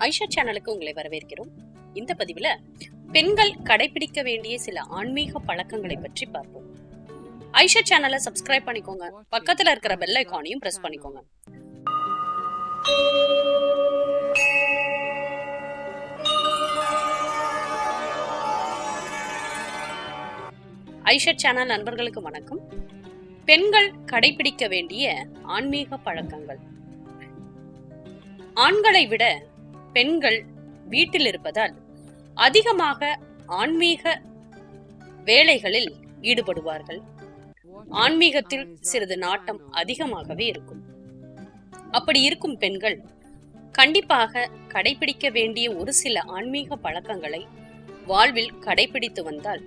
ஐஷா சேனலுக்கு உங்களை வரவேற்கிறோம். இந்த பதிவுல பெண்கள் கடைபிடிக்க வேண்டிய சில ஆன்மீக பழக்கங்களை பற்றி பார்ப்போம். ஐஷா சேனலை சப்ஸ்கிரைப் பண்ணிக்கோங்க. பக்கத்துல இருக்கிற பெல் ஐக்கானையும் பிரஸ் பண்ணிக்கோங்க. ஐஷா சேனல் நண்பர்களுக்கு வணக்கம். பெண்கள் கடைபிடிக்க வேண்டிய ஆன்மீக பழக்கங்கள். ஆண்களை விட பெண்கள் வீட்டில் இருப்பதால் அதிகமாக ஆன்மீக வேலைகளில் ஈடுபடுவார்கள். ஆன்மீகத்தில் சிறிது நாட்டம் அதிகமாகவே இருக்கும். அப்படி இருக்கும் பெண்கள் கண்டிப்பாக கடைபிடிக்க வேண்டிய ஒரு சில ஆன்மீக பழக்கங்களை வாழ்வில் கடைபிடித்து வந்தால்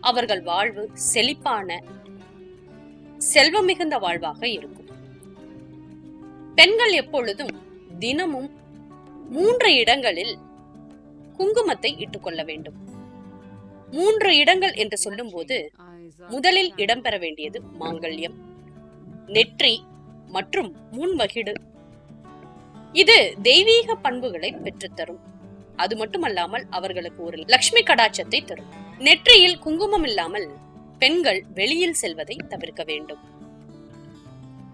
அவர்கள் வாழ்வு செழிப்பான செல்வம் மிகுந்த வாழ்வாக இருக்கும். பெண்கள் எப்பொழுதும் தினமும் மூன்று இடங்களில் குங்குமத்தை இட்டுக்கொள்ள வேண்டும். மூன்று இடங்கள் என்று சொல்லும்போது முதலில் இடம்பெற வேண்டியது மாங்கல்யம் நெற்றி மற்றும் முன்மகிடு இது தெய்வீக பண்புகளை பெற்றுத்தரும். அது மட்டுமல்லாமல் அவர்களுக்கு ஒரு லக்ஷ்மி கடாட்சத்தை தரும். நெற்றியில் குங்குமம் இல்லாமல் பெண்கள் வெளியில் செல்வதை தவிர்க்க வேண்டும்.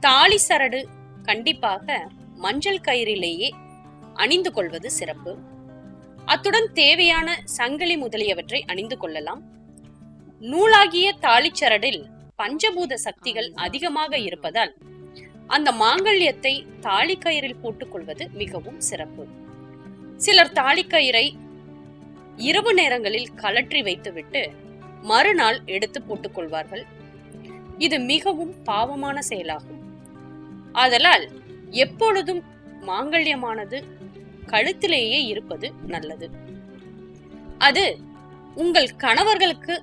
தாலி சரடு கண்டிப்பாக மஞ்சள் கயிறிலேயே அணிந்து கொள்வது சிறப்பு. அத்துடன் தேவையான சங்கிலி முதலியவற்றை அணிந்து கொள்ளலாம். நூலாகிய தாளிச்சரடில் பஞ்சபூத சக்திகள் அதிகமாக இருப்பதால் அந்த மாங்கல்யத்தை தாலிக்கயிறில் போட்டுக் கொள்வது மிகவும் சிறப்பு. சிலர் தாலிக்கயிறை இரவு நேரங்களில் கலற்றி வைத்துவிட்டு மறுநாள் எடுத்து போட்டுக்கொள்வார்கள் இது மிகவும் பாவமான செயலாகும். ஆதலால் எப்பொழுதும் மாங்கல்யமானது கழுத்திலேயே இருப்பது நல்லது. அது உங்கள் கணவர்களுக்கு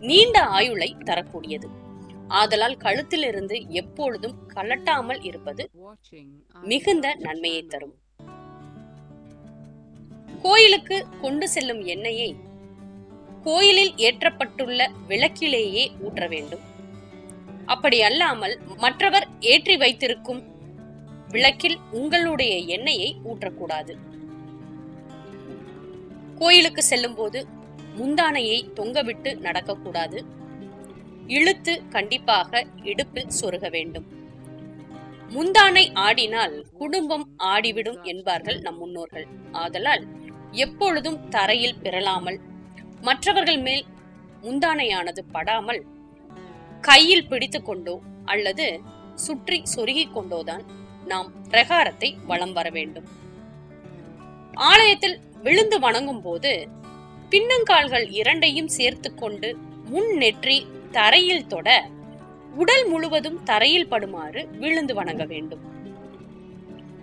நீண்ட ஆயுளை தரக்கூடியது. ஆதலால் கழுத்திலிருந்து எப்பொழுதும் கலட்டாமல் இருப்பது மிகுந்த நன்மையை தரும். கோயிலுக்கு கொண்டு செல்லும் எண்ணெயை கோயிலில் ஏற்றப்பட்டுள்ள விளக்கிலேயே ஊற்ற வேண்டும். அப்படி அல்லாமல் மற்றவர் ஏற்றி வைத்திருக்கும் விளக்கில் உங்களுடைய எண்ணெயை ஊற்றக்கூடாது. கோயிலுக்கு செல்லும் போது முந்தானையை தொங்கவிட்டு நடக்கக்கூடாது. இழுத்து கண்டிப்பாக இடுப்பில் சொருக வேண்டும். முந்தானை ஆடினால் குடும்பம் ஆடிவிடும் என்பார்கள் நம் முன்னோர்கள். ஆதலால் எப்பொழுதும் தரையில் பிறலாமல் மற்றவர்கள் மேல் முந்தானையானது படாமல் கையில் பிடித்து கொண்டோ அல்லது சுற்றி சொருகிக் கொண்டோதான் நாம் பிரகாரத்தை வலம் வர வேண்டும். ஆலயத்தில் விழுந்து வணங்கும் போது பின்னங்கால்கள் இரண்டையும் சேர்த்து கொண்டு முன் நெற்றி தரையில் தொட உடல் முழுவதும் தரையில் படுமாறு விழுந்து வணங்க வேண்டும்.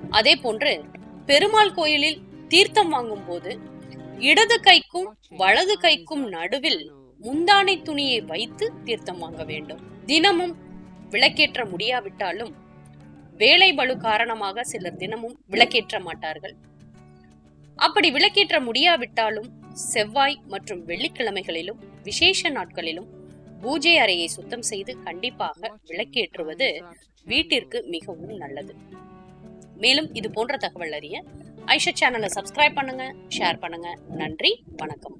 அதே போன்று பெருமாள் கோயிலில் தீர்த்தம் வாங்கும் போது இடது கைக்கும் வலது கைக்கும் நடுவில் முந்தானை துணியை வைத்து தீர்த்தம் வாங்க வேண்டும். தினமும் விளக்கேற்ற முடியாவிட்டாலும் வேலை பளு காரணமாக சிலர் தினமும் விளக்கேற்ற மாட்டார்கள். அப்படி விளக்கேற்ற முடியாவிட்டாலும் செவ்வாய் மற்றும் வெள்ளிக்கிழமைகளிலும் விசேஷ நாட்களிலும் பூஜை அறையை சுத்தம் செய்து கண்டிப்பாக விளக்கேற்றுவது வீட்டிற்கு மிகவும் நல்லது. மேலும் இது போன்ற தகவல் அறிய ஐஷா சேனலை சப்ஸ்கிரைப் பண்ணுங்க ஷேர் பண்ணுங்க. நன்றி வணக்கம்.